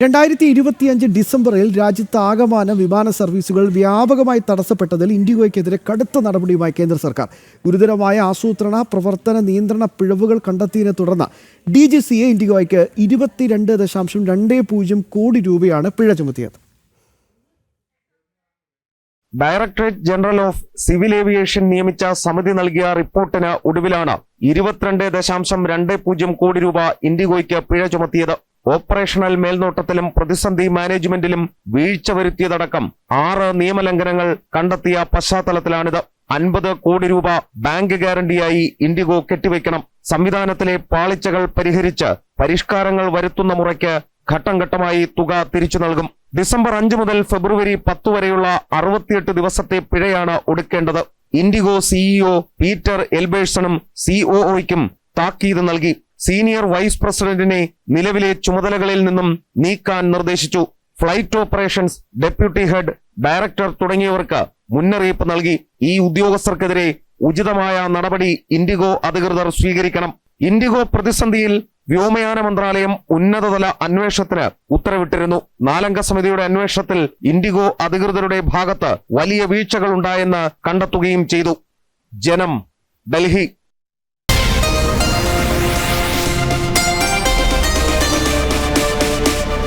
രണ്ടായിരത്തി ഇരുപത്തിയഞ്ച് ഡിസംബറിൽ രാജ്യത്ത് ആകമാനം വിമാന സർവീസുകൾ വ്യാപകമായി തടസ്സപ്പെട്ടതിൽ ഇൻഡിഗോയ്ക്കെതിരെ കടുത്ത നടപടിയുമായി കേന്ദ്ര സർക്കാർ. ഗുരുതരമായ ആസൂത്രണ പ്രവർത്തന നിയന്ത്രണ പിഴവുകൾ കണ്ടെത്തിയതിനെ തുടർന്ന് ഡി ജി സി എ ഇൻഡിഗോയ്ക്ക് ഇരുപത്തിരണ്ട് ദശാംശം രണ്ട് പൂജ്യം കോടി രൂപയാണ് പിഴ ചുമത്തിയത്. Directorate general of civil aviation നിയമിച്ച സമിതി നൽകിയ റിപ്പോർട്ടിന് ഒടുവിലാണ് ഇരുപത്തിരണ്ട് ദശാംശം രണ്ട് പൂജ്യം കോടി രൂപ ഇൻഡിഗോയ്ക്ക് പിഴ ചുമത്തിയത്. ഓപ്പറേഷണൽ മേൽനോട്ടത്തിലും പ്രതിസന്ധി മാനേജ്മെന്റിലും വീഴ്ച വരുത്തിയതടക്കം ആറ് നിയമലംഘനങ്ങൾ കണ്ടെത്തിയ പശ്ചാത്തലത്തിലാണിത്. അൻപത് കോടി രൂപ ബാങ്ക് ഗ്യാരണ്ടിയായി ഇൻഡിഗോ കെട്ടിവെക്കണം. സംവിധാനത്തിലെ പാളിച്ചകൾ പരിഹരിച്ച് പരിഷ്കാരങ്ങൾ വരുത്തുന്ന മുറയ്ക്ക് ഘട്ടം ഘട്ടമായി തുക തിരിച്ചു നൽകും. ഡിസംബർ അഞ്ച് മുതൽ ഫെബ്രുവരി പത്ത് വരെയുള്ള അറുപത്തിയെട്ട് ദിവസത്തെ പിഴയാണ് ഒടുക്കേണ്ടത്. ഇൻഡിഗോ സിഇഒ പീറ്റർ എൽബേഴ്സണും സിഒഒയ്ക്കും താക്കീത് നൽകി. സീനിയർ വൈസ് പ്രസിഡന്റിനെ നിലവിലെ ചുമതലകളിൽ നിന്നും നീക്കാൻ നിർദ്ദേശിച്ചു. Flight operations deputy head director തുടങ്ങിയവർക്ക് മുന്നറിയിപ്പ് നൽകി. ഈ ഉദ്യോഗസ്ഥർക്കെതിരെ ഉചിതമായ നടപടി ഇൻഡിഗോ അധികൃതർ സ്വീകരിക്കണം. ഇൻഡിഗോ പ്രതിസന്ധിയിൽ വ്യോമയാന മന്ത്രാലയം ഉന്നതതല അന്വേഷണത്തിന് ഉത്തരവിട്ടിരുന്നു. നാലംഗ സമിതിയുടെ അന്വേഷണത്തിൽ ഇൻഡിഗോ അധികൃതരുടെ ഭാഗത്ത് വലിയ വീഴ്ചകൾ ഉണ്ടായെന്ന് കണ്ടെത്തുകയും ചെയ്തു. ജനം ഡൽഹി.